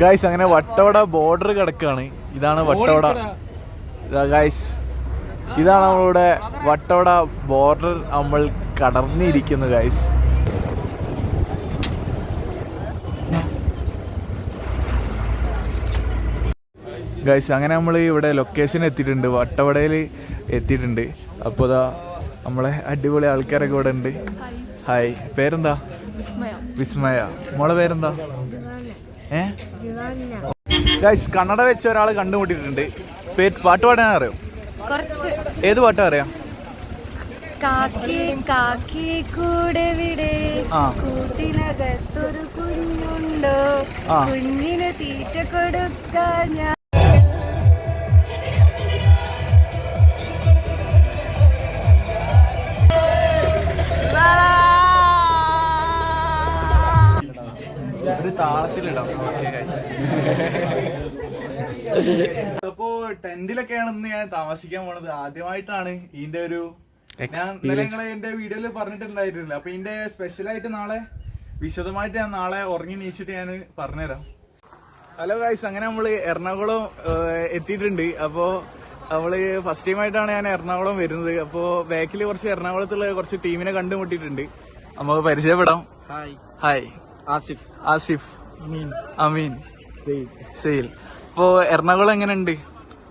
Guys അങ്ങനെ Vattavada border കിടക്കാണ്. ഇതാണ് വട്ടവട. ഗായ്സ് ഇതാണ് നമ്മളുടെ വട്ടവട ബോർഡർ നമ്മൾ കടന്നിരിക്കുന്നു ഗായ്സ് ഗായ്സ് അങ്ങനെ നമ്മൾ ഇവിടെ ലൊക്കേഷൻ എത്തിയിട്ടുണ്ട്. വട്ടവടയിൽ എത്തിയിട്ടുണ്ട്. അപ്പോൾ ഇതാ നമ്മളെ അടിപൊളി ആൾക്കാരൊക്കെ ഇവിടെ ഉണ്ട്. ഹായ് പേരെന്താ? വിസ്മയ. മോളെ പേരെന്താ? ഏ? കണ്ണട വെച്ച ഒരാൾ കണ്ടുമുട്ടിയിട്ടുണ്ട്. പാട്ട് പാടാൻ അറിയോ? ഏത് പാട്ടാ അറിയാം. കൂട്ടിനകത്തൊരു കുഞ്ഞുണ്ടോ. കുഞ്ഞിന് തീറ്റ കൊടുക്കാൻ ഞാൻ അപ്പോ ടെന്റിലൊക്കെയാണ് ഇന്ന് ഞാൻ താമസിക്കാൻ പോണത്. ആദ്യമായിട്ടാണ് ഇതിന്റെ ഒരു ഞാൻ ഇന്നലെ നിങ്ങളെ എന്റെ വീഡിയോയിൽ പറഞ്ഞിട്ടുണ്ടായിരുന്നില്ല. അപ്പൊ ഇതിന്റെ സ്പെഷ്യൽ ആയിട്ട് നാളെ വിശദമായിട്ട് ഞാൻ നാളെ ഉറങ്ങി നീച്ചിട്ട് ഞാൻ പറഞ്ഞുതരാം. ഹലോ ഗായ്സ് അങ്ങനെ നമ്മൾ എറണാകുളം എത്തിയിട്ടുണ്ട്. അപ്പോ അവൾ ഫസ്റ്റ് ടൈം ആയിട്ടാണ് ഞാൻ എറണാകുളം വരുന്നത്. അപ്പോ ബാക്കിൽ കുറച്ച് എറണാകുളത്തുള്ള കുറച്ച് ടീമിനെ കണ്ടുമുട്ടിയിട്ടുണ്ട്. നമുക്ക് പരിചയപ്പെടാം. Hi hi Asif. Asif. Ameen. സെയിൽ. അപ്പോ എറണാകുളം എങ്ങനെയുണ്ട്?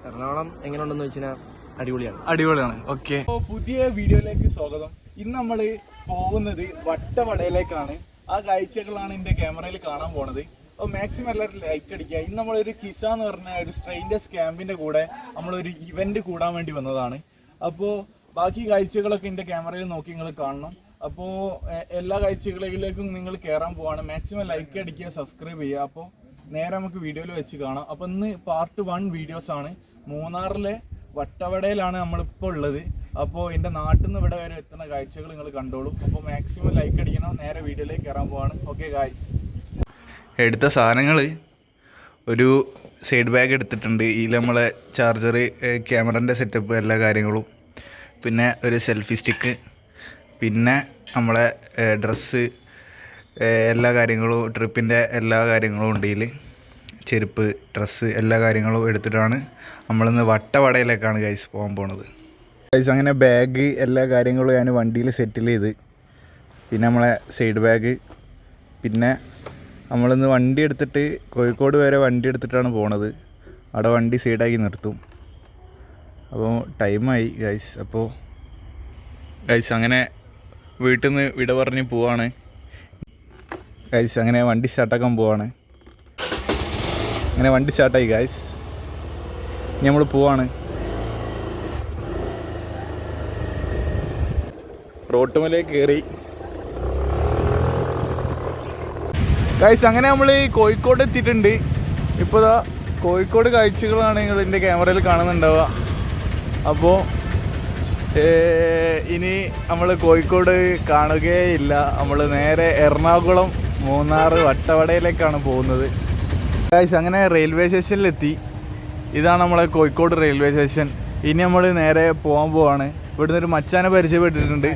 എറണാകുളം എങ്ങനെയുണ്ടെന്ന് വെച്ചാൽ അടിപൊളിയാണ്. അടിപൊളിയാണ്. ഓക്കെ. പുതിയ വീഡിയോയിലേക്ക് സ്വാഗതം. ഇന്ന് നമ്മൾ പോകുന്നത് വട്ടവടയിലേക്കാണ്. ആ കാഴ്ചകളാണ് എന്റെ ക്യാമറയിൽ കാണാൻ പോണത്. അപ്പോൾ മാക്സിമം എല്ലാവരും ലൈക്ക് അടിക്കുക. ഇന്ന് നമ്മളൊരു കിസ എന്ന് പറഞ്ഞ ഒരു സ്ട്രെയിൻഡസ് ക്യാമ്പിന്റെ കൂടെ നമ്മളൊരു ഇവന്റ് കൂടാൻ വേണ്ടി വന്നതാണ്. അപ്പോൾ ബാക്കി കാഴ്ചകളൊക്കെ എന്റെ ക്യാമറയിൽ നോക്കി നിങ്ങൾ കാണണം. അപ്പോൾ എല്ലാ കാഴ്ചകളിലേക്കും നിങ്ങൾ കയറാൻ പോവാണ്. മാക്സിമം ലൈക്ക് അടിക്കുക സബ്സ്ക്രൈബ് ചെയ്യുക. അപ്പോൾ നേരെ നമുക്ക് വീഡിയോയിൽ വെച്ച് കാണാം. അപ്പോൾ ഇന്ന് പാർട്ട് വൺ വീഡിയോസ് ആണ്. മൂന്നാറിലെ വട്ടവടയിലാണ് നമ്മളിപ്പോൾ ഉള്ളത്. അപ്പോൾ എന്റെ നാട്ടിൽ നിന്ന് ഇവിടെ വരെ എത്തുന്ന കാഴ്ചകൾ നിങ്ങൾ കണ്ടോളൂ. അപ്പോൾ മാക്സിമം ലൈക്ക് അടിക്കണം. നേരെ വീഡിയോയിലേക്ക് കയറാൻ പോവാണ്. ഓക്കെ ഗായ്സ് എടുത്ത സാധനങ്ങൾ ഒരു സൈഡ് ബാഗ് എടുത്തിട്ടുണ്ട്. ഈ നമ്മളെ ചാർജർ ക്യാമറന്റെ സെറ്റപ്പ് എല്ലാ കാര്യങ്ങളും. പിന്നെ ഒരു സെൽഫി സ്റ്റിക്ക് പിന്നെ നമ്മളെ ഡ്രസ്സ് എല്ലാ കാര്യങ്ങളും ട്രിപ്പിന്റെ എല്ലാ കാര്യങ്ങളും ഉണ്ട് ഇതിൽ ചെരുപ്പ് ഡ്രസ്സ് എല്ലാ കാര്യങ്ങളും എടുത്തിട്ടാണ് നമ്മളിന്ന് വട്ടവടയിലേക്കാണ് ഗൈസ് പോകാൻ പോണത്. ഗൈസ് അങ്ങനെ ബാഗ് എല്ലാ കാര്യങ്ങളും ഞാൻ വണ്ടിയിൽ സെറ്റിൽ ചെയ്ത്. പിന്നെ നമ്മളെ സൈഡ് ബാഗ് പിന്നെ നമ്മളിന്ന് വണ്ടി എടുത്തിട്ട് കോഴിക്കോട് വരെ വണ്ടി എടുത്തിട്ടാണ് പോണത്. അവിടെ വണ്ടി സൈഡാക്കി നിർത്തും. അപ്പോൾ ടൈമായി ഗൈസ് അപ്പോൾ ഗൈസ് അങ്ങനെ വീട്ടിൽ നിന്ന് വിട പറഞ്ഞ് പോവാണ്. ഗൈസ് അങ്ങനെ വണ്ടി സ്റ്റാർട്ടാക്കാൻ പോവാണ്. അങ്ങനെ വണ്ടി സ്റ്റാർട്ടായി ഗൈസ് ഇനി നമ്മൾ പോവാണ്. റോട്ടുമലേക്ക് കയറി ഗൈസ് അങ്ങനെ നമ്മൾ കോഴിക്കോട് എത്തിയിട്ടുണ്ട്. ഇപ്പോൾ കോഴിക്കോട് കാഴ്ചകളാണ് നിങ്ങൾ എന്റെ ക്യാമറയിൽ കാണുന്നുണ്ടാവുക. അപ്പോൾ ഇനി നമ്മൾ കോഴിക്കോട് കാണുകയില്ല. നമ്മൾ നേരെ എറണാകുളം മൂന്നാർ വട്ടവടയിലേക്കാണ് പോകുന്നത്. ഗൈസ് അങ്ങനെ റെയിൽവേ സ്റ്റേഷനിലെത്തി. ഇതാണ് നമ്മളെ കോഴിക്കോട് റെയിൽവേ സ്റ്റേഷൻ. ഇനി നമ്മൾ നേരെ പോകാൻ പോവാണ്. ഇവിടുന്ന് ഒരു മച്ചാനെ പരിചയപ്പെട്ടിട്ടുണ്ട്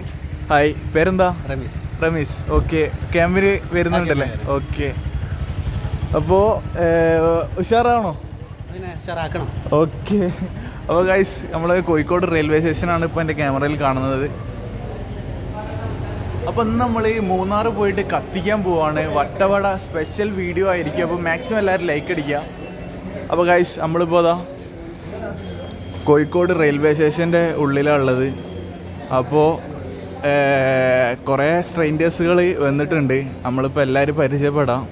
ഹായ് പേരെന്താ? റമീസ്. റമീസ്. ഓക്കെ ക്യാമ്പിന് വരുന്നുണ്ടല്ലേ? ഓക്കെ അപ്പോൾ ഉഷാറാണോ? ഓക്കെ അപ്പോൾ ഗൈസ് നമ്മൾ കോഴിക്കോട് റെയിൽവേ സ്റ്റേഷനാണ് ഇപ്പോൾ എന്റെ ക്യാമറയിൽ കാണുന്നത്. അപ്പോൾ ഇന്ന് നമ്മൾ ഈ മൂന്നാർ പോയിട്ട് കത്തിക്കാൻ പോവാണ്. വട്ടവട സ്പെഷ്യൽ വീഡിയോ ആയിരിക്കും. അപ്പോൾ മാക്സിമം എല്ലാവരും ലൈക്ക് അടിക്കുക. അപ്പോൾ ഗൈസ് നമ്മളിപ്പോൾ അതാ കോഴിക്കോട് റെയിൽവേ സ്റ്റേഷന്റെ ഉള്ളത്. അപ്പോൾ കുറേ സ്ട്രെയിൻഡേഴ്സുകൾ വന്നിട്ടുണ്ട്. നമ്മളിപ്പോൾ എല്ലാവരും പരിചയപ്പെടാം.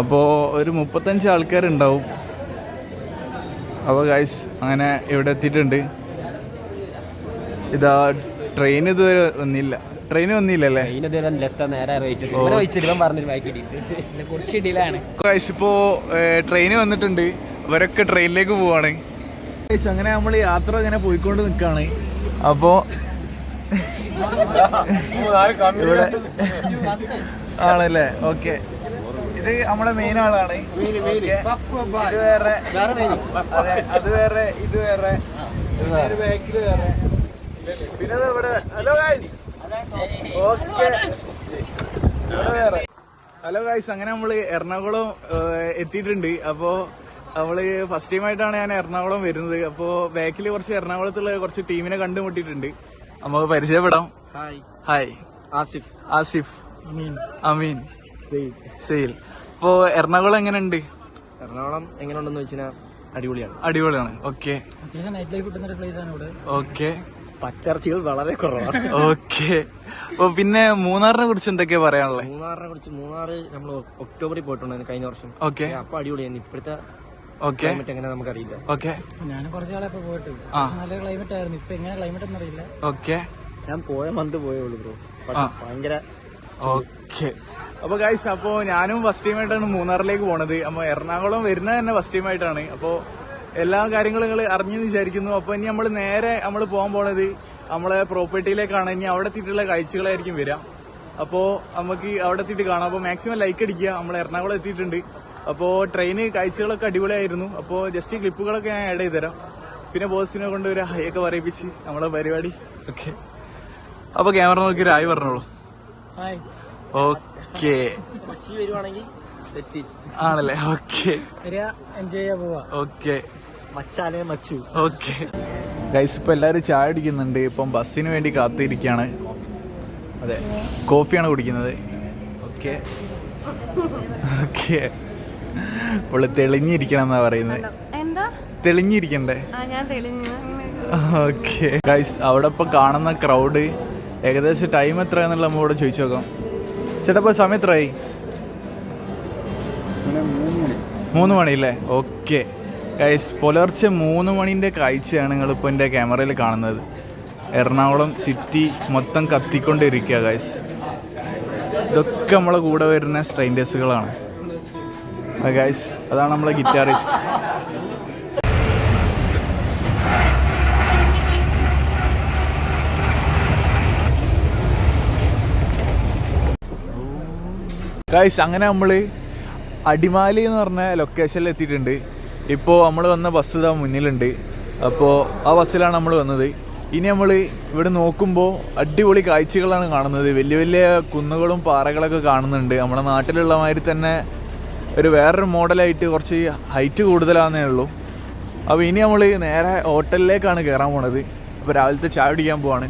അപ്പോൾ ഒരു മുപ്പത്തഞ്ച് ആൾക്കാരുണ്ടാവും. അപ്പോൾ ഗൈസ് അങ്ങനെ ഇവിടെ എത്തിയിട്ടുണ്ട്. ഇതാ ട്രെയിൻ ഇതുവരെ വന്നില്ല. ട്രെയിൻ വന്നില്ലല്ലേ? ഗൈസ് ഇപ്പോൾ ട്രെയിൻ വന്നിട്ടുണ്ട്. ഇവരൊക്കെ ട്രെയിനിലേക്ക് പോവാണ്. ഗൈസ് അങ്ങനെ നമ്മൾ യാത്ര അങ്ങനെ പോയിക്കൊണ്ട് നിൽക്കുകയാണ് അപ്പോ ഇവിടെ ആണല്ലേ? ഓക്കെ ഇത് നമ്മളെ മെയിൻ ആളാണ്. ഇത് വേറെ. അതെ അത് വേറെ ഇത് വേറെ. ബാക്കിൽ വേറെ. പിന്നെ ഇവിടെ ഹലോ ഗൈസ് ഓക്കെ ഇവിടെ വേറെ. ഹലോ ഗായ്സ് അങ്ങനെ നമ്മൾ എറണാകുളം എത്തിയിട്ടുണ്ട്. അപ്പോ അവൾ ഫസ്റ്റ് ടൈം ആയിട്ടാണ് ഞാൻ എറണാകുളം വരുന്നത്. അപ്പോ ബാക്കിൽ കുറച്ച് എറണാകുളത്തുള്ള കുറച്ച് ടീമിനെ കണ്ടുമുട്ടിയിട്ടുണ്ട്. നമുക്ക് പരിചയപ്പെടാം. Hi hi Asif. Asif. Ameen. സെയിൽ ഇപ്പോ എറണാകുളം എങ്ങനെയുണ്ട്? എറണാകുളം എങ്ങനെയുണ്ടെന്ന് വെച്ചാൽ അടിപൊളിയാണ്. അടിപൊളിയാണ്. ഓക്കെ. അത്യാവശ്യം നൈറ്റ് ലൈഫ് കിട്ടുന്ന ഒരു പ്ലേസ് ആണ് ഇവിടെ. ഓക്കെ. പച്ചർച്ചകൾ വളരെ കുറവാണ്. ഓക്കെ. അപ്പൊ പിന്നെ മൂന്നാറിനെ കുറിച്ച് എന്തൊക്കെയാ പറയാനുള്ളത് മൂന്നാറിനെ കുറിച്ച് മൂന്നാറ് നമ്മൾ ഒക്ടോബറിൽ പോയിട്ടുണ്ടായിരുന്നു കഴിഞ്ഞ വർഷം. ഓക്കെ. അപ്പൊ അടിപൊളിയായിരുന്നു. ഇപ്പോഴത്തെ ഓക്കെ. എങ്ങനെ നമുക്കറിയില്ല. ഓക്കെ. ഞാൻ കുറച്ച് കാലം ഇപ്പൊ പോയിട്ട്. നല്ല ക്ലൈമറ്റ് ആയിരുന്നു. ഇപ്പൊ എങ്ങനെ ക്ലൈമറ്റ് ഒന്നും അറിയില്ല. ഓക്കെ. ഞാൻ പോയ മന്ത് പോയേ ഉള്ളൂ ബ്രോ. ഭയങ്കര ഓക്കെ. അപ്പൊ ഗൈസ് അപ്പോൾ ഞാനും ഫസ്റ്റ് ടൈം ആയിട്ടാണ് മൂന്നാറിലേക്ക് പോണത്. അപ്പൊ എറണാകുളം വരുന്നത് തന്നെ ഫസ്റ്റ് ടൈം ആയിട്ടാണ്. അപ്പോ എല്ലാ കാര്യങ്ങളും നിങ്ങൾ അറിഞ്ഞു വിചാരിക്കുന്നു. അപ്പൊ ഇനി നമ്മൾ നേരെ നമ്മൾ പോകാൻ പോണത് നമ്മളെ പ്രോപ്പർട്ടിയിലേക്കാണ് ഇനി അവിടെ എത്തിയിട്ടുള്ള കാഴ്ചകളായിരിക്കും വരിക. അപ്പോ നമുക്ക് അവിടെ എത്തിയിട്ട് കാണാം. അപ്പൊ മാക്സിമം ലൈക്ക് അടിക്കുക. നമ്മൾ എറണാകുളം എത്തിയിട്ടുണ്ട്. അപ്പോ ട്രെയിന് കാഴ്ചകളൊക്കെ അടിപൊളിയായിരുന്നു. അപ്പോ ജസ്റ്റ് ക്ലിപ്പുകളൊക്കെ ഞാൻ ആഡ് ചെയ്തു തരാം പിന്നെ ബോസിനെ കൊണ്ട് ഒരു ഹൈ ഒക്കെ പറയിപ്പിച്ച് നമ്മളെ പരിപാടി. ഓക്കെ അപ്പൊ ക്യാമറ നോക്കി ഒരു ഹായ് പറഞ്ഞോളൂ. Hi okay. കൊച്ചി വരുവാണെങ്കിൽ തെറ്റി. ആണല്ലേ? ഓക്കെ. എൻജോയ് ചെയ്യാൻ പോവാ ഓക്കെ. മച്ചാലേ മച്ചു. ഓക്കെ. ഗൈസ് ഇപ്പൊ എല്ലാരും ചായ അടിക്കുന്നുണ്ട് ഇപ്പം ബസ്സിന് വേണ്ടി കാത്തിരിക്കുകയാണ് അതെ. കോഫിയാണ് കുടിക്കുന്നത്. ഓക്കെ. ഓക്കെ. പുള്ളി തെളിഞ്ഞിരിക്കണം എന്നാ പറയുന്നത് എന്താ? തെളിഞ്ഞിരിക്കണ്ടേ? ആ ഞാൻ തെളിഞ്ഞു. ഓക്കെ. ഗൈസ് അവിടെ ഇപ്പൊ കാണുന്ന ക്രൗഡ് ഏകദേശം ടൈം എത്ര എന്നുള്ള നമ്മളോട് ചോദിച്ചു നോക്കാം. ചേട്ടാ ഇപ്പോൾ സമയം എത്രയായി? മൂന്ന് മണി. അല്ലേ ഓക്കെ. ഗൈസ് പുലർച്ചെ മൂന്ന് മണിന്റെ കാഴ്ചയാണ് നിങ്ങളിപ്പോൾ എന്റെ ക്യാമറയിൽ കാണുന്നത്. എറണാകുളം സിറ്റി മൊത്തം കത്തിക്കൊണ്ടിരിക്കുക ഗൈസ് ഇതൊക്കെ നമ്മളെ കൂടെ വരുന്ന സ്ട്രെയിൻഡേഴ്സുകളാണ് ഗൈസ് അതാണ് നമ്മളെ ഗിറ്റാറിസ്റ്റ് ഗൈസ് അങ്ങനെ നമ്മൾ അടിമാലി എന്ന് പറഞ്ഞ ലൊക്കേഷനിൽ എത്തിയിട്ടുണ്ട്. ഇപ്പോൾ നമ്മൾ വന്ന ബസ് ഇതാ മുന്നിലുണ്ട്. അപ്പോൾ ആ ബസ്സിലാണ് നമ്മൾ വന്നത്. ഇനി നമ്മൾ ഇവിടെ നോക്കുമ്പോൾ അടിപൊളി കാഴ്ചകളാണ് കാണുന്നത്. വലിയ വലിയ കുന്നുകളും പാറകളൊക്കെ കാണുന്നുണ്ട്. നമ്മുടെ നാട്ടിലുള്ള മാതിരി തന്നെ ഒരു വേറൊരു മോഡലായിട്ട് കുറച്ച് ഹൈറ്റ് കൂടുതലാണെന്നേ ഉള്ളൂ. അപ്പോൾ ഇനി നമ്മൾ നേരെ ഹോട്ടലിലേക്കാണ് കയറാൻ പോണത്. അപ്പോൾ രാവിലത്തെ ചായ കുടിക്കാൻ പോവാണ്.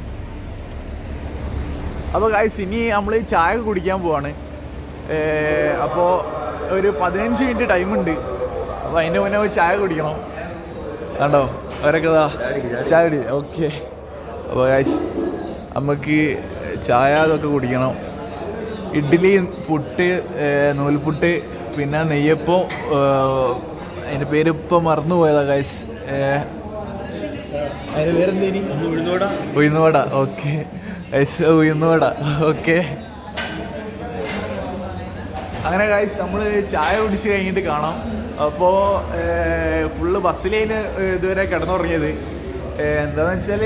അപ്പോൾ ഗായ്സ് ഇനി നമ്മൾ ചായ കുടിക്കാൻ പോവാണ്. അപ്പോൾ ഒരു പതിനഞ്ച് മിനിറ്റ് ടൈമുണ്ട് അപ്പോൾ അതിന്റെ മുന്നേ പോയി ചായ കുടിക്കണം. കണ്ടോ? അവരൊക്കെ ചായ കുടി ഓക്കെ. അപ്പോൾ കാശ് നമുക്ക് ചായ അതൊക്കെ കുടിക്കണം. ഇഡ്ഡലി പുട്ട് നൂൽപുട്ട് പിന്നെ നെയ്യപ്പം അതിന്റെ പേര് ഇപ്പം മറന്നു പോയതാ ഗായ്സ് അതിന്റെ പേരെന്തേനി? ഉഴുന്നുവട. ഓക്കെ. ഉഴുന്നുവട. ഓക്കെ. അങ്ങനെ കാശ് നമ്മൾ ചായ കുടിച്ച് കഴിഞ്ഞിട്ട് കാണാം. അപ്പോൾ ഫുള്ള് ബസ്സിലേന് ഇതുവരെ കിടന്നുറങ്ങിയത്. ഏഹ്, എന്താന്ന് വെച്ചാൽ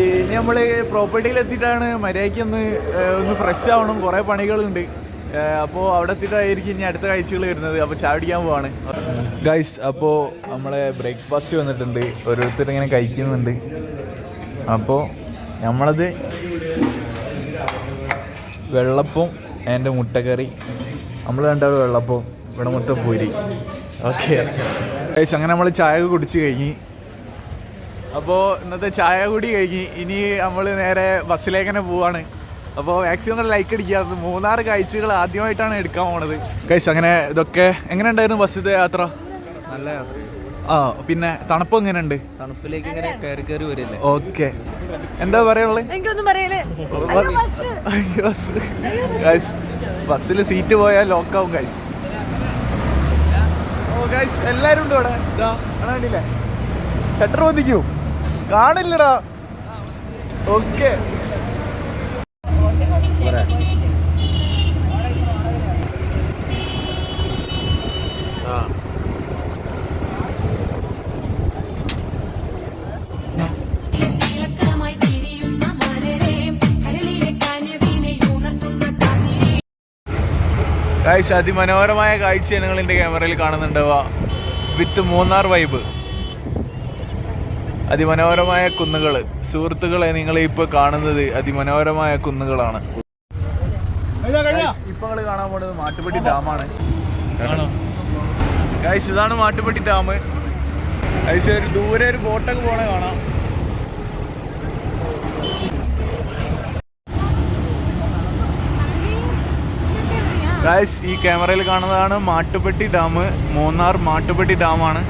ഇനി നമ്മൾ പ്രോപ്പർട്ടിയിൽ എത്തിയിട്ടാണ് മര്യാദയ്ക്ക് ഒന്ന് ഒന്ന് ഫ്രഷ് ആവണം. കുറേ പണികളുണ്ട്. അപ്പോൾ അവിടെ എത്തിയിട്ടായിരിക്കും ഇനി അടുത്ത കാഴ്ചകൾ വരുന്നത്. അപ്പോൾ ചായ പിടിക്കാൻ പോവാണ്. ഗൈസ് അപ്പോൾ നമ്മളെ ബ്രേക്ക്ഫാസ്റ്റ് വന്നിട്ടുണ്ട്. ഓരോരുത്തർ ഇങ്ങനെ കഴിക്കുന്നുണ്ട്. അപ്പോൾ നമ്മളത് വെള്ളപ്പം എന്റെ മുട്ടക്കറി. നമ്മൾ രണ്ടാളും വെള്ളപ്പം ഇവിടെ മുട്ട പൂരി. ഓക്കെ. ഏകദേശം അങ്ങനെ നമ്മൾ ചായ കുടിച്ച് കഴിഞ്ഞ്. അപ്പോൾ ഇന്നത്തെ ചായ കൂടി കഴിഞ്ഞ് ഇനി നമ്മൾ നേരെ ബസ്സിലേക്ക് തന്നെ പോവാണ് അപ്പോൾ മാക്സിമം ലൈക്ക് അടിക്കുക. മൂന്നാറ് കാഴ്ചകൾ ആദ്യമായിട്ടാണ് എടുക്കാൻ പോണത്. ഗൈസ് അങ്ങനെ ഇതൊക്കെ എങ്ങനെ ഉണ്ടായിരുന്നു ബസ്സിന്റെ യാത്ര? നല്ല യാത്ര. ആ പിന്നെ തണുപ്പ് എങ്ങനെയുണ്ട്? തണുപ്പിലേക്ക് ഇങ്ങനെ കയറി കയറി വരില്ലേ? ഓക്കെ. എന്താ പറയാനുള്ളത് എനിക്കൊന്നും പറയല്ലേ. ഗൈസ് ബസ്സിൽ സീറ്റ് പോയാൽ ലോക്കാവും ഗൈസ് ഓ ഗൈസ് എല്ലാരും ഉണ്ട് ഇവിടെ ഇതാ ഷട്ടർ വന്നിക്കൂ കാണില്ലടാ. ഓക്കെ. ഗൈസ് അതിമനോഹരമായ കാഴ്ച നിങ്ങൾ എന്റെ ക്യാമറയിൽ കാണുന്നുണ്ടാവുക. വിത്ത് മൂന്നാർ വൈബ് അതിമനോഹരമായ കുന്നുകൾ സുഹൃത്തുക്കളെ നിങ്ങൾ ഇപ്പോൾ കാണുന്നത് അതിമനോഹരമായ കുന്നുകളാണ്. ഇപ്പൊ നിങ്ങൾ കാണാൻ പോണത് മാട്ടുപ്പെട്ടി ഡാമാണ്. ഗൈസ് ഇതാണ് മാട്ടുപ്പെട്ടി ഡാം. ഗൈസ് ഒരു ദൂരെ ഒരു ബോട്ടൊക്കെ പോണേ കാണാം. ഗൈസ് ഈ ക്യാമറയിൽ കാണുന്നതാണ് മാട്ടുപ്പെട്ടി ഡാം. മൂന്നാർ മാട്ടുപ്പെട്ടി ഡാമാണ്.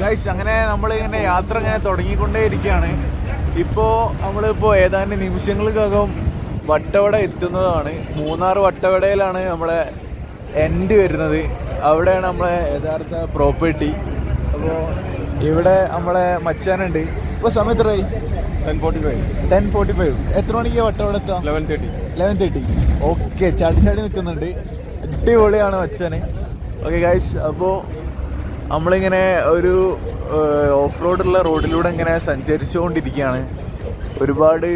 ഗൈസ് അങ്ങനെ നമ്മൾ ഇങ്ങനെ യാത്ര ഇങ്ങനെ തുടങ്ങിക്കൊണ്ടേ ഇരിക്കുകയാണ് ഇപ്പോൾ നമ്മളിപ്പോൾ ഏതാനും നിമിഷങ്ങൾക്കകം വട്ടവട എത്തുന്നതാണ്. മൂന്നാർ വട്ടവടയിലാണ് നമ്മളെ എൻഡ് വരുന്നത്. അവിടെയാണ് നമ്മളെ യഥാർത്ഥ പ്രോപ്പർട്ടി അപ്പോൾ ഇവിടെ നമ്മളെ മച്ചാനുണ്ട്. ഇപ്പോൾ സമയം എത്രയായി ten forty five ten forty five എത്ര മണിക്ക് വട്ടവട എത്താം eleven thirty eleven thirty okay ചാടി ചാടി നിൽക്കുന്നുണ്ട്. അടിപൊളിയാണ് മച്ചാന്. ഓക്കെ ഗൈസ് അപ്പോൾ നമ്മളിങ്ങനെ ഒരു ഓഫ് റോഡുള്ള റോഡിലൂടെ ഇങ്ങനെ സഞ്ചരിച്ചുകൊണ്ടിരിക്കുകയാണ്. ഒരുപാട്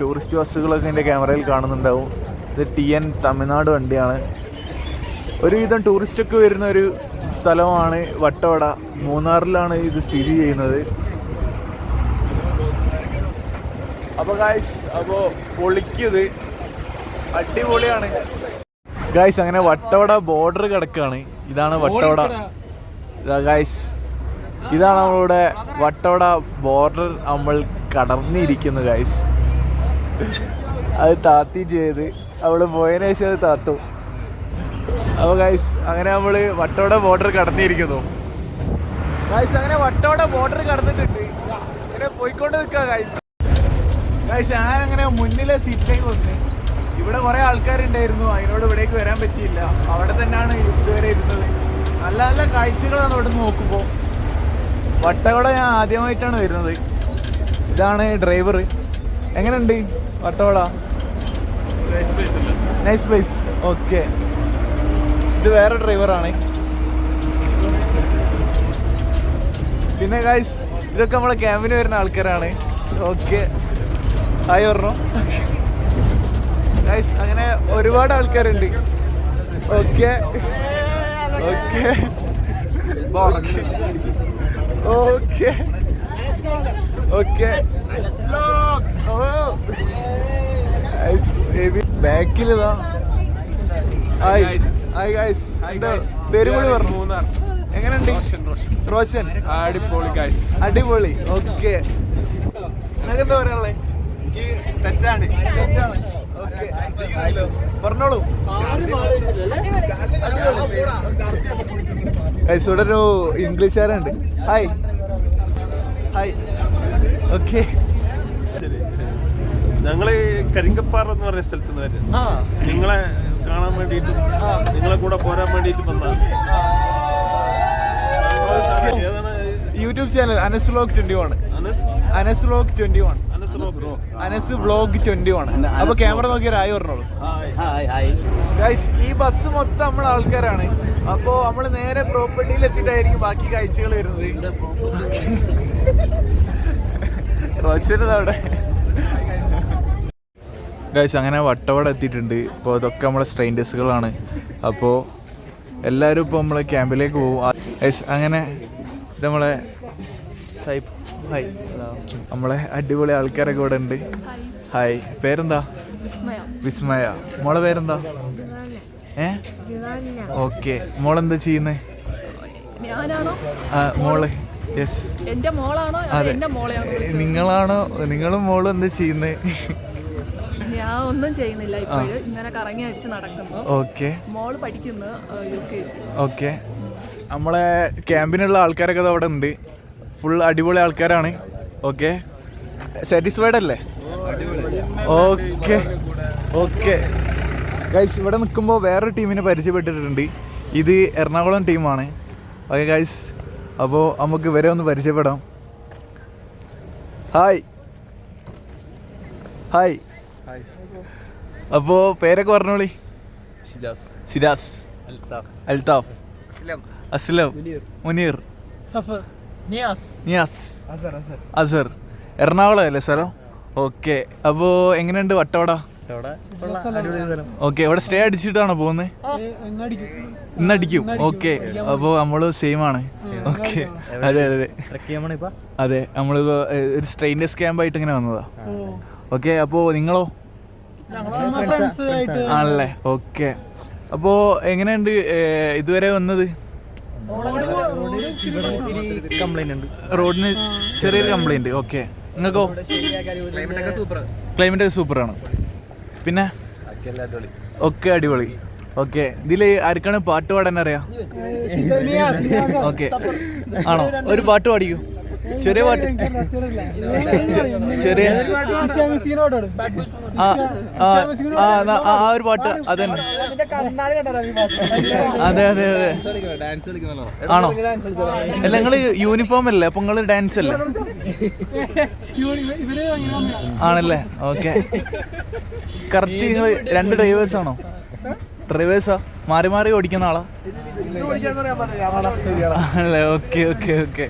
ടൂറിസ്റ്റ് ബസ്സുകളൊക്കെ എന്റെ ക്യാമറയിൽ കാണുന്നുണ്ടാവും. ഇത് ടി എൻ തമിഴ്നാട് വണ്ടിയാണ്. ഒരുവിധം ടൂറിസ്റ്റൊക്കെ വരുന്ന ഒരു സ്ഥലമാണ് വട്ടവട. മൂന്നാറിലാണ് ഇത് സ്ഥിതി ചെയ്യുന്നത്. അപ്പോൾ ഗായ്സ് അപ്പോൾ പൊളിക്കത് അടിപൊളിയാണ്. ഗായ്സ് അങ്ങനെ വട്ടവട ബോർഡർ കിടക്കാണ്. ഇതാണ് വട്ടവട. ഗായ്സ് ഇതാണ് നമ്മളുടെ വട്ടവട ബോർഡർ നമ്മൾ കടന്നിരിക്കുന്നു ഗായ്സ് അത് താത്തി ചെയ്ത്. അവൾ പോയതിനു ശേഷം അത് താത്തു. അപ്പോൾ ഗൈസ് അങ്ങനെ നമ്മൾ വട്ടോടെ ബോർഡർ കടന്നിരിക്കുന്നു. ഗൈസ് അങ്ങനെ വട്ടോടെ ബോർഡർ കടന്നിട്ടുണ്ട്. അങ്ങനെ പോയിക്കൊണ്ട് നിൽക്കുക ഗൈസ് ഗൈസ് ഞാനങ്ങനെ മുന്നിലെ സീറ്റിലേക്ക് വന്ന് ഇവിടെ കുറേ ആൾക്കാരുണ്ടായിരുന്നു. അതിനോട് ഇവിടേക്ക് വരാൻ പറ്റിയില്ല. അവിടെ തന്നെയാണ് ഇതുവരെ ഇരുന്നത്. നല്ല നല്ല കാഴ്ചകളാണ് അവിടെ നോക്കുമ്പോൾ വട്ടവട ഞാൻ ആദ്യമായിട്ടാണ് വരുന്നത്. ഇതാണ് ഡ്രൈവർ എങ്ങനെയുണ്ട് വട്ടവട? നൈസ് പ്ലേസ് ഓക്കെ ഇത് വേറെ ഡ്രൈവറാണ്. പിന്നെ ഗായ്സ് ഇതൊക്കെ നമ്മളെ ക്യാമ്പിന് വരുന്ന ആൾക്കാരാണ്. ഓക്കെ ആയി പറഞ്ഞു ഗായ്സ് അങ്ങനെ ഒരുപാട് ആൾക്കാരുണ്ട്. ഓക്കെ ഓക്കെ ഓക്കെ ഓക്കെ ബാക്കിലിതാ ഹായ് ഹായ് ഗൈസ് എന്താ പേര് കൂടി പറഞ്ഞു. മൂന്നാർ. എങ്ങനെയുണ്ട്? റോഷൻ അടിപൊളി ഗൈസ് അടിപൊളി. ഓക്കെ നിങ്ങൾക്ക് എന്താ പറയാനുള്ളത് സെറ്റാണ്. സെറ്റാണ്. ഓക്കെ പറഞ്ഞോളൂ. ഗൈസ് ഇവിടെ ഒരു ഇംഗ്ലീഷുകാരുണ്ട്. ഹായ് ഹായ് ഓക്കെ ഞങ്ങൾ കരിങ്കപ്പാറ എന്ന് പറയുന്ന സ്ഥലത്ത് നിന്ന് വരുന്നത് നിങ്ങളെ കാണാൻ വേണ്ടിയിട്ട് നിങ്ങളെ കൂടെ പോരാൻ വേണ്ടിയിട്ട് വന്നതാണ്. ഏതാണ്? YouTube channel Anas vlog twenty one. Anas? Anas vlog twenty one. Anas blog Anas vlog. Twenty one. അപ്പൊ ക്യാമറ നോക്കി ഒരു ആയി പറഞ്ഞോളൂ. ഹായ്. ഗൈസ് ഈ ബസ് മൊത്തം നമ്മൾ ആൾക്കാരാണ്. അപ്പോ നമ്മൾ നേരെ പ്രോപ്പർട്ടിയിൽ എത്തിയിട്ടായിരിക്കും ബാക്കി കാഴ്ചകൾ വരുന്നത്. റോച്ചനത് അവിടെ. ഗൈസ് അങ്ങനെ വട്ടവട എത്തിയിട്ടുണ്ട്. ഇപ്പോൾ ഇതൊക്കെ നമ്മളെ സ്ട്രെയിൻഡേഴ്സുകളാണ് അപ്പോൾ എല്ലാവരും ഇപ്പോൾ നമ്മൾ ക്യാമ്പിലേക്ക് പോകും. ഗൈസ് അങ്ങനെ ഇത് നമ്മളെ സൈ ഹായ് നമ്മളെ അടിപൊളി ആൾക്കാരൊക്കെ ഇവിടെ ഉണ്ട്. ഹായ് പേരെന്താ? വിസ്മയം. മോളെ പേരെന്താ? ഏ? ഓക്കെ. മോളെന്താ ചെയ്യുന്നേ? മോൾ. യെസ് എന്റെ മോളാണോ? നിങ്ങളാണോ? നിങ്ങളും മോളും എന്താ ചെയ്യുന്നേ? ഞാൻ ഒന്നും ചെയ്യുന്നില്ല. ഇപ്പോഴും ഇങ്ങനെ കറങ്ങി അടിച്ച് നടക്കുന്നു. ഓക്കെ. മോൾ പഠിക്കുന്നു യു കെ ജി ഓക്കെ. നമ്മളെ ക്യാമ്പിനുള്ള ആൾക്കാരൊക്കെ അവിടെ ഉണ്ട്. ഫുൾ അടിപൊളി ആൾക്കാരാണ്. ഓക്കെ. സാറ്റിസ്ഫൈഡ് അല്ലേ? ഓക്കെ. ഓക്കെ. ഗൈസ് ഇവിടെ നിൽക്കുമ്പോൾ വേറൊരു ടീമിനെ പരിചയപ്പെട്ടിട്ടുണ്ട്. ഇത് എറണാകുളം ടീമാണ്. ഓക്കെ ഗൈസ് അപ്പോൾ നമുക്ക് ഇവരെ ഒന്ന് പരിചയപ്പെടാം. ഹായ് ഹായ് അപ്പോൾ പേരൊക്കെ പറഞ്ഞോളി. ഷിജാസ്. സിരാസ് അൽതാഫ്. അൽതാഫ്. അസ്ലം. അസ്ലം. മുനീർ. സഫർ. നിയാസ്. നിയാസ്. അസർ എറണാകുളം അല്ലേ സ്ഥലം ഓക്കെ. അപ്പോ എങ്ങനെയുണ്ട് വട്ടവട? ഓക്കെ. ഇവിടെ സ്റ്റേ അടിച്ചിട്ടാണോ പോകുന്നത് ഇന്നടിക്കും ഓക്കെ. അപ്പോ നമ്മൾ സെയിം ആണ് ഓക്കെ. അതെ അതെ അതെ. അതെ. നമ്മളിപ്പോ ഒരു സ്ട്രെയിൻലെസ് ക്യാമ്പ് ആയിട്ട് ഇങ്ങനെ വന്നതാ. ഓക്കെ. അപ്പോ നിങ്ങളോ? ആണല്ലേ? ഓക്കെ. അപ്പോ എങ്ങനെയുണ്ട് ഇതുവരെ വന്നത്? റോഡിന് ചെറിയൊരു കംപ്ലൈന്റ് ഓക്കെ. നിങ്ങൾക്കോ? ക്ലൈമറ്റ് ഒക്കെ സൂപ്പറാണ് പിന്നെ? ഒക്കെ അടിപൊളി. ഓക്കെ. ഇതിൽ ആർക്കാണ് പാട്ട് പാടാൻ അറിയാം? ഓക്കെ. ആണോ? ഒരു പാട്ട് പാടിക്കൂ. ചെറിയ പാട്ട്. ചെറിയ ആ ഒരു പാട്ട് അതന്നെ. അതെ അതെ അതെ. ആണോ? അല്ല നിങ്ങൾ യൂണിഫോം അല്ലേ? അപ്പൊ നിങ്ങൾ ഡാൻസ് അല്ലേ? ആണല്ലേ? ഓക്കെ. കറക്റ്റ് നിങ്ങൾ രണ്ട് ഡ്രൈവേഴ്സ് ആണോ? ഡ്രൈവേഴ്സാ മാറി മാറി ഓടിക്കുന്ന ആളാ? ആണല്ലേ? Okay okay okay.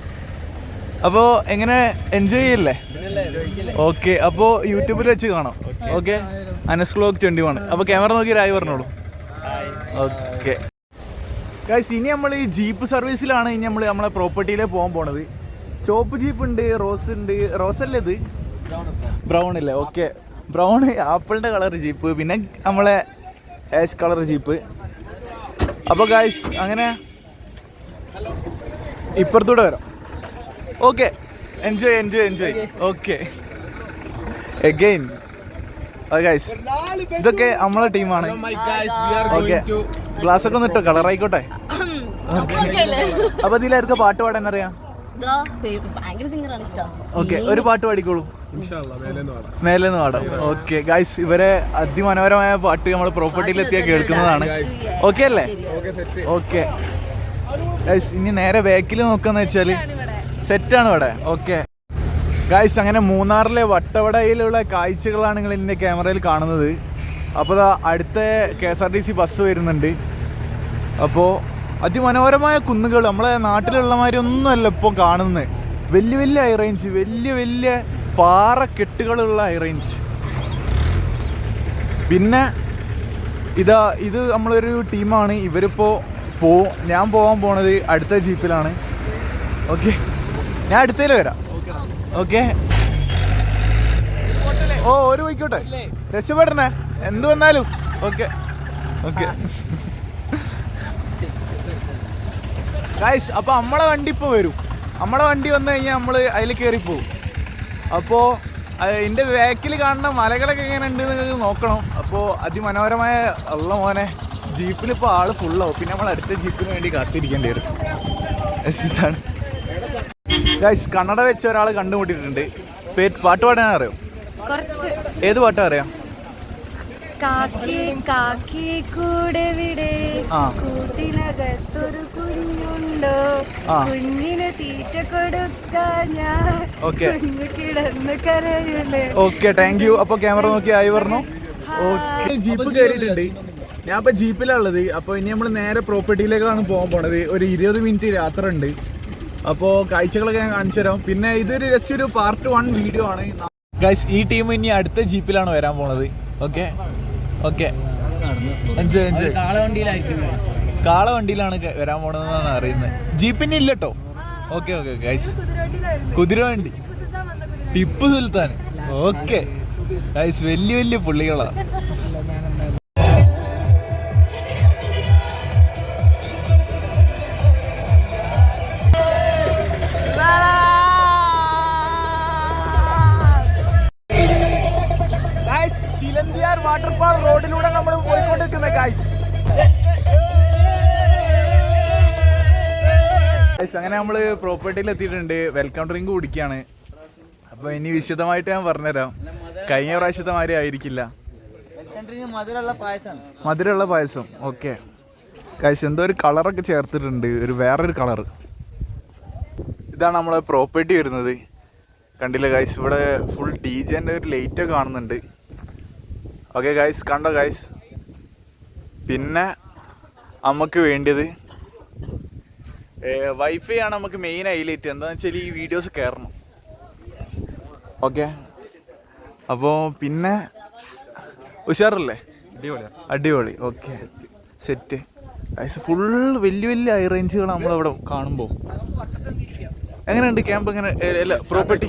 അപ്പോ എങ്ങനെ എൻജോയ് ചെയ്യല്ലേ? ഓക്കെ അപ്പോ യൂട്യൂബിൽ വെച്ച് കാണാം. Okay Anas vlog twenty one അപ്പൊ ക്യാമറ നോക്കി രായി പറഞ്ഞോളൂ. ഓക്കെ ഗൈസ് ഇനി നമ്മൾ ഈ ജീപ്പ് സർവീസിലാണ് ഇനി നമ്മൾ നമ്മളെ പ്രോപ്പർട്ടിയിലെ പോകാൻ പോണത്. ചോപ്പ് ജീപ്പ് ഉണ്ട് റോസ് ഉണ്ട്. റോസ് അല്ലേ ഇത്? ബ്രൗൺ അല്ലേ? ഓക്കെ ബ്രൗൺ ആപ്പിളിന്റെ കളർ ജീപ്പ് പിന്നെ നമ്മളെ ആഷ് കളർ ജീപ്പ് അപ്പോൾ ഗൈസ് അങ്ങനെ. ഇപ്പുറത്തൂടെ വരാം. Okay enjoy enjoy enjoy okay again guys ഇതൊക്കെ നമ്മളെ ടീമാണ് ഓക്കെ ഗ്ലാസ് ഒക്കെ ഒന്ന് ഇട്ടോ കളർ ആയിക്കോട്ടെ. അപ്പൊ ഇതിലായിരിക്കും പാട്ട് പാടാൻ അറിയാം? ഭയങ്കര സിംഗറാണ് ഇഷ്ടം. ഓക്കെ ഒരു പാട്ട് പാടിക്കോളൂ. മേലെന്ന് പാടാം. ഓക്കെ ഗൈസ് ഇവരെ അതിമനോഹരമായ പാട്ട് നമ്മൾ പ്രോപ്പർട്ടിയിൽ എത്തിയാൽ കേൾക്കുന്നതാണ്. ഓക്കെ അല്ലേ? ഓക്കെ ഗൈസ് ഇനി നേരെ ബാക്കിൽ നോക്കാന്ന് വെച്ചാൽ സെറ്റാണ് ഇവിടെ. ഓക്കെ ഗായ്സ് അങ്ങനെ മൂന്നാറിലെ വട്ടവടയിലുള്ള കാഴ്ചകളാണ് നിങ്ങൾ ഇതിന്റെ ക്യാമറയിൽ കാണുന്നത്. അപ്പോൾ അടുത്ത K S R T C bus വരുന്നുണ്ട്. അപ്പോൾ അതിമനോഹരമായ കുന്നുകൾ. നമ്മളെ നാട്ടിലുള്ള മാതിരി ഒന്നുമല്ല ഇപ്പോൾ കാണുന്നത്. വലിയ വലിയ ഹൈറേഞ്ച് വലിയ വലിയ പാറക്കെട്ടുകളുള്ള ഹൈറേഞ്ച് പിന്നെ ഇതാ ഇത് നമ്മളൊരു ടീമാണ് ഇവരിപ്പോൾ പോ ഞാൻ പോകാൻ പോണത് അടുത്ത ജീപ്പിലാണ് ഓക്കെ ഞാൻ അടുത്തേൽ വരാം. ഓക്കെ ഓ ഒരു പോയിക്കോട്ടെ. രക്ഷപ്പെടണേ. എന്ത് വന്നാലും. ഓക്കെ ഓക്കെ ഗായ്സ് അപ്പോൾ നമ്മളെ വണ്ടി ഇപ്പോൾ വരും. നമ്മളെ വണ്ടി വന്നു കഴിഞ്ഞാൽ നമ്മൾ അതിൽ പോകും അപ്പോൾ എന്റെ ബാക്കിൽ കാണുന്ന മലകളൊക്കെ എങ്ങനെ ഉണ്ട് എന്ന് നോക്കണം. അപ്പോൾ അതിമനോഹരമായ ഉള്ള മോനെ ജീപ്പിൽ ഇപ്പൊ ആൾ ഫുള്ളാവും പിന്നെ നമ്മൾ അടുത്ത ജീപ്പിന് വേണ്ടി കാത്തിരിക്കേണ്ടി വരും. ഇതാണ് ഗായ്സ് കണ്ണട വെച്ച ഒരാൾ കണ്ടുമുട്ടിയിട്ടുണ്ട്. പാട്ട് പാടാൻ അറിയോ? കുറച്ച്. ഏത് പാട്ടാ അറിയാം. കൂട്ടിനകത്തൊരു കുഞ്ഞുണ്ടോ. കുഞ്ഞിന് തീറ്റ കൊടുക്കാൻ ഞാൻ. Okay. കുഞ്ഞു കിടന്ന് കരയില്ലേ ഓക്കെ താങ്ക് യു അപ്പൊ ക്യാമറ നോക്കി ആയി പറഞ്ഞു ഓക്കെ ജീപ്പ് കയറിയിട്ടുണ്ട്. ഞാൻ ഇപ്പൊ ജീപ്പിലുള്ളത് അപ്പൊ ഇനി നമ്മൾ നേരെ പ്രോപ്പർട്ടിയിലേക്കാണ് പോകാൻ പോണത്. ഒരു ഇരുപത് മിനിറ്റ് യാത്ര ഉണ്ട്. അപ്പോൾ കാഴ്ചകളൊക്കെ ഞാൻ കാണിച്ചു തരാം. പിന്നെ ഇതൊരു ജസ്റ്റ് ഒരു പാർട്ട് വൺ വീഡിയോ ആണ്. ഗൈസ് ഈ ടീം ഇനി അടുത്ത ജീപ്പിലാണ് വരാൻ പോണത്. ഓക്കെ ഓക്കെ കാള വണ്ടിയിലാണ് വരാൻ പോണതെന്നാണ് അറിയുന്നത്. ജീപ്പിന് ഇല്ലട്ടോ ഓക്കെ ഓക്കെ ഗൈസ് കുതിര വണ്ടി ടിപ്പു സുൽത്താൻ. ഓക്കെ ഗൈസ് വലിയ വലിയ പുള്ളികളാ. വാട്ടർഫാൾ റോഡിലൂടെ നമ്മൾ പോയിക്കൊണ്ടിരിക്കുന്നത് ഗൈസ് അങ്ങനെ നമ്മൾ പ്രോപ്പർട്ടിയിൽ എത്തിയിട്ടുണ്ട്. വെൽക്കം ഡ്രിങ്ക് കുടിക്കുകയാണ്. അപ്പോൾ ഇനി വിശദമായിട്ട് ഞാൻ പറഞ്ഞുതരാം. കഴിഞ്ഞ പ്രാവശ്യത്തെ മാതിരി ആയിരിക്കില്ല. മധുരമുള്ള പായസം. ഓക്കെ കാശ് എന്തോ ഒരു കളറൊക്കെ ചേർത്തിട്ടുണ്ട്. ഒരു വേറൊരു കളർ ഇതാണ് നമ്മളെ പ്രോപ്പർട്ടി വരുന്നത്. കണ്ടില്ല ഗൈസ് ഇവിടെ ഫുൾ ഡി ജെന്റെ ഒരു ലൈറ്റൊക്കെ കാണുന്നുണ്ട്. ഓക്കെ ഗൈസ് കണ്ടോ ഗൈസ് പിന്നെ നമുക്ക് വേണ്ടിയത് വൈഫൈ ആണ് നമുക്ക് മെയിൻ ഹൈലൈറ്റ് എന്താണെന്ന് വെച്ചാൽ ഈ വീഡിയോസ് കയറണം ഓക്കെ അപ്പോൾ പിന്നെ ഉഷാറല്ലേ? അടിപൊളി. അടിപൊളി ഓക്കെ സെറ്റ് ഫുൾ വലിയ വലിയ ഹൈ റേഞ്ചുകൾ നമ്മളവിടെ കാണുമ്പോൾ എങ്ങനെയുണ്ട് ക്യാമ്പ് എങ്ങനെ പ്രോപ്പർട്ടി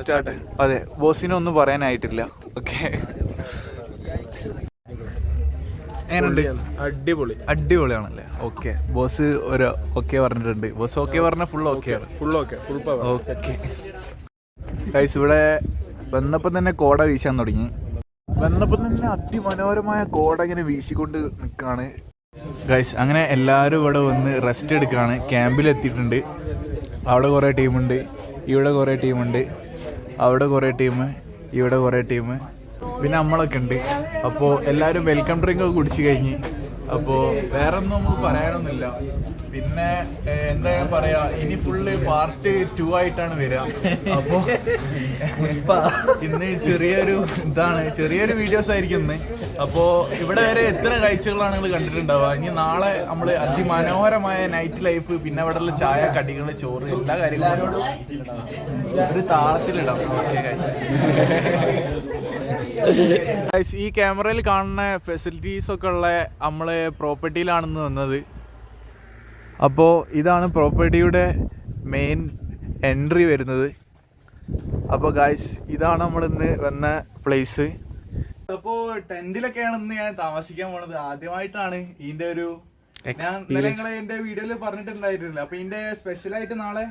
സ്റ്റാർട്ട് അതെ ബോസിനൊന്നും പറയാനായിട്ടില്ല. ഓക്കെ അടിപൊളി അടിപൊളിയാണല്ലേ? ഓക്കെ. ബോസ് ഒരു ഓക്കെ പറഞ്ഞിട്ടുണ്ട്. ബോസ് ഓക്കെ പറഞ്ഞ ഫുൾ ഓക്കെ ആണ്. Full okay. Full power okay. Guys ഇവിടെ വന്നപ്പം തന്നെ കോട വീശാൻ തുടങ്ങി. വന്നപ്പം തന്നെ അതിമനോഹരമായ കോട ഇങ്ങനെ വീശിക്കൊണ്ട് നിൽക്കുകയാണ് ഗൈസ് അങ്ങനെ എല്ലാവരും ഇവിടെ വന്ന് റെസ്റ്റ് എടുക്കുകയാണ് ക്യാമ്പിൽ എത്തിയിട്ടുണ്ട്. അവിടെ കുറേ ടീമുണ്ട് ഇവിടെ കുറേ ടീമുണ്ട് അവിടെ കുറേ ടീം ഇവിടെ കുറേ ടീം പിന്നെ നമ്മളൊക്കെ ഉണ്ട്. അപ്പോൾ എല്ലാവരും വെൽക്കം ഡ്രിങ്ക് ഒക്കെ കുടിച്ചു കഴിഞ്ഞ്. അപ്പോൾ വേറെ ഒന്നും നമുക്ക് പറയാനൊന്നുമില്ല. പിന്നെ എന്താ ഞാൻ പറയാ ഇനി ഫുള്ള് പാർട്ട് ടു ആയിട്ടാണ് വരിക. അപ്പോ ഇന്ന് ചെറിയൊരു ഇതാണ് ചെറിയൊരു വീഡിയോസ് ആയിരിക്കും ഇന്ന്. അപ്പോ ഇവിടെ വരെ എത്ര കാഴ്ചകളാണ് നിങ്ങൾ കണ്ടിട്ടുണ്ടാവുക? ഇനി നാളെ നമ്മൾ അതിമനോഹരമായ നൈറ്റ് ലൈഫ് പിന്നെ അവിടെ ഉള്ള ചായ കടികൾ ചോറ് എല്ലാ കാര്യങ്ങളും ഒരു താളത്തിലിടാം. ഓക്കെ ഗൈസ് ഈ ക്യാമറയിൽ കാണുന്ന ഫെസിലിറ്റീസ് ഒക്കെ ഉള്ള നമ്മളെ പ്രോപ്പർട്ടിയിലാണെന്ന് വന്നത് അപ്പോൾ ഇതാണ് പ്രോപ്പർട്ടിയുടെ മെയിൻ എൻട്രി വരുന്നത്. അപ്പോൾ ഗായ്സ് ഇതാണ് നമ്മൾ ഇന്ന് വന്ന പ്ലേസ് അപ്പോൾ ടെന്റിലൊക്കെയാണ് ഇന്ന് ഞാൻ താമസിക്കാൻ പോണത്. ആദ്യമായിട്ടാണ് ഇതിന്റെ ഒരു ഞാൻ നിങ്ങളെ എന്റെ വീഡിയോയിൽ പറഞ്ഞിട്ടുണ്ടായിരുന്നില്ല. അപ്പോൾ ഇതിന്റെ സ്പെഷ്യലായിട്ട് നാളെ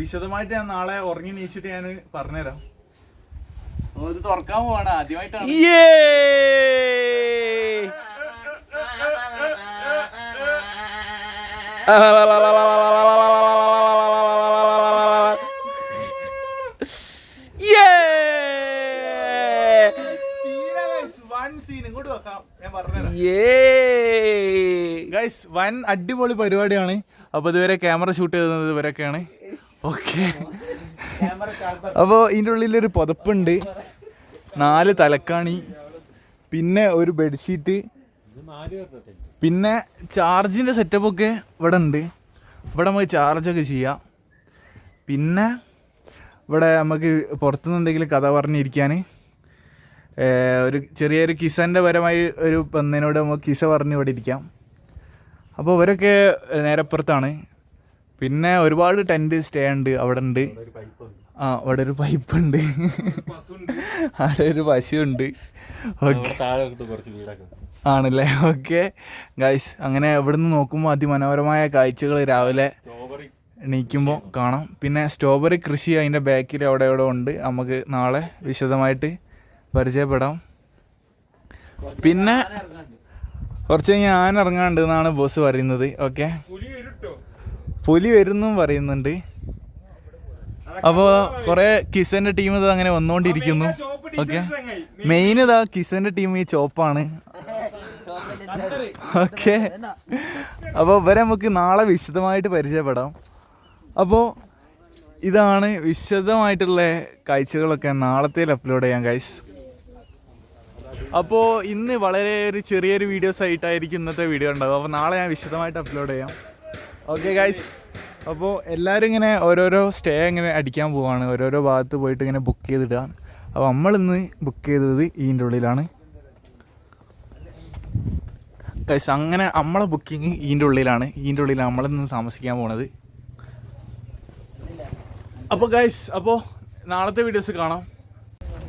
വിശദമായിട്ട് ഞാൻ നാളെ ഉറങ്ങി നീച്ചിട്ട് ഞാൻ പറഞ്ഞുതരാം. ഇത് തുറക്കാൻ പോവാണ് ആദ്യമായിട്ടാണ്. ഗൈസ് വൻ അടിപൊളി പരിപാടിയാണ്. അപ്പൊ ഇതുവരെ ക്യാമറ ഷൂട്ട് ചെയ്തത് ഇവരൊക്കെയാണ് ഓക്കെ അപ്പോൾ ഇതിന്റെ ഉള്ളിലൊരു പുതപ്പുണ്ട്. നാല് തലക്കാണി. പിന്നെ ഒരു ബെഡ്ഷീറ്റ്. പിന്നെ ചാർജിന്റെ സെറ്റപ്പ് ഒക്കെ ഇവിടെ ഉണ്ട്. ഇവിടെ നമുക്ക് ചാർജൊക്കെ ചെയ്യാം. പിന്നെ ഇവിടെ നമുക്ക് പുറത്തുനിന്ന് എന്തെങ്കിലും കഥ പറഞ്ഞിരിക്കാൻ ഒരു ചെറിയൊരു കിസന്റെ പരമായി ഒരു പെണ്ണിനോട് നമുക്ക് കിസ പറഞ്ഞ് ഇവിടെ ഇരിക്കാം. അപ്പോൾ ഇവരൊക്കെ നേരപ്പുറത്താണ് പിന്നെ ഒരുപാട് ടെന്റ് സ്റ്റേ ഉണ്ട് അവിടെ ഉണ്ട് ആ അവിടെ ഒരു പൈപ്പ് ഉണ്ട് അവിടെ ഒരു പശുണ്ട് ഉണ്ട് ആണല്ലേ? ഓക്കെ. ഗൈസ് അങ്ങനെ ഇവിടെ നിന്ന് നോക്കുമ്പോൾ അതിമനോഹരമായ കാഴ്ചകൾ രാവിലെ എണീക്കുമ്പോൾ കാണാം. പിന്നെ സ്ട്രോബെറി കൃഷി അതിന്റെ ബാക്കിൽ അവിടെ ഇവിടെ ഉണ്ട്. നമുക്ക് നാളെ വിശദമായിട്ട് പരിചയപ്പെടാം. പിന്നെ കുറച്ച് കഴിഞ്ഞ് ഞാൻ ഇറങ്ങാണ്ട് എന്നാണ് ബോസ് പറയുന്നത്. ഓക്കെ പുലി വരുന്നും പറയുന്നുണ്ട്. അപ്പോൾ കുറേ കിസന്റെ ടീം ഇത് അങ്ങനെ വന്നുകൊണ്ടിരിക്കുന്നു ഓക്കെ മെയിൻ ഇതാ കിസന്റെ ടീം ഈ ചോപ്പാണ് ഓക്കെ അപ്പോൾ ഇവരെ നമുക്ക് നാളെ വിശദമായിട്ട് പരിചയപ്പെടാം. അപ്പോൾ ഇതാണ് വിശദമായിട്ടുള്ള കാഴ്ചകളൊക്കെ നാളത്തേൽ അപ്ലോഡ് ചെയ്യാം ഗൈസ് അപ്പോൾ ഇന്ന് വളരെ ഒരു ചെറിയൊരു വീഡിയോസ് ആയിട്ടായിരിക്കും ഇന്നത്തെ വീഡിയോ ഉണ്ടാവും അപ്പോൾ നാളെ ഞാൻ വിശദമായിട്ട് അപ്ലോഡ് ചെയ്യാം. ഓക്കെ ഗൈസ് അപ്പോൾ എല്ലാവരും ഇങ്ങനെ ഓരോരോ സ്റ്റേ ഇങ്ങനെ അടിക്കാൻ പോവാണ്. ഓരോരോ ഭാഗത്ത് പോയിട്ട് ഇങ്ങനെ ബുക്ക് ചെയ്തിടുക അപ്പോൾ നമ്മളിന്ന് ബുക്ക് ചെയ്തത് ഇതിന്റെ ഉള്ളിലാണ്. ഗൈസ് അങ്ങനെ നമ്മളെ ബുക്കിംഗ് ഇതിന്റെ ഉള്ളിലാണ്. ഇതിന്റെ ഉള്ളിലാണ് നമ്മളിന്ന് താമസിക്കാൻ പോണത്. അപ്പോൾ ഗൈസ് അപ്പോൾ നാളത്തെ വീഡിയോസ് കാണാം.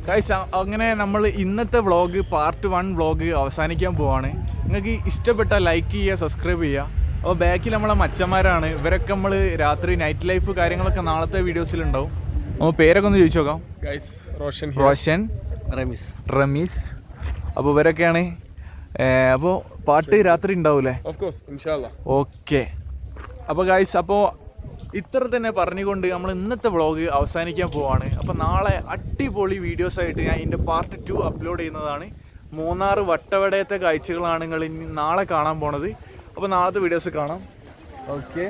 ഗൈസ് അങ്ങനെ നമ്മൾ ഇന്നത്തെ വ്ളോഗ് പാർട്ട് വൺ വ്ളോഗ് അവസാനിക്കാൻ പോവാണ്. നിങ്ങൾക്ക് ഇഷ്ടപ്പെട്ട ലൈക്ക് ചെയ്യുക സബ്സ്ക്രൈബ് ചെയ്യുക. അപ്പോൾ ബാക്കിൽ നമ്മളെ മച്ചന്മാരാണ്. ഇവരൊക്കെ നമ്മൾ രാത്രി നൈറ്റ് ലൈഫ് കാര്യങ്ങളൊക്കെ നാളത്തെ വീഡിയോസിലുണ്ടാവും അപ്പോൾ പേരൊക്കെ ഒന്ന് ചോദിച്ചു നോക്കാം. ഗൈസ് റോഷൻ റോഷൻ റമീസ്. റമീസ്. അപ്പോൾ ഇവരൊക്കെയാണ്. അപ്പോൾ പാട്ട് രാത്രി ഉണ്ടാവൂലേ? ഓഫ് കോഴ്സ് ഇൻഷാല്ലാ ഓക്കെ. അപ്പോൾ ഗായ്സ് അപ്പോൾ ഇത്ര തന്നെ പറഞ്ഞുകൊണ്ട് നമ്മൾ ഇന്നത്തെ വ്ളോഗ് അവസാനിക്കാൻ പോവാണ്. അപ്പോൾ നാളെ അടിപൊളി വീഡിയോസ് ആയിട്ട് ഞാൻ ഇതിന്റെ പാർട്ട് ടു അപ്ലോഡ് ചെയ്യുന്നതാണ്. മൂന്നാർ വട്ടവടയത്തെ കാഴ്ചകളാണ് നിങ്ങൾ ഇനി നാളെ കാണാൻ പോണത്. അപ്പോൾ നാളത്തെ വീഡിയോസ് കാണാം. ഓക്കെ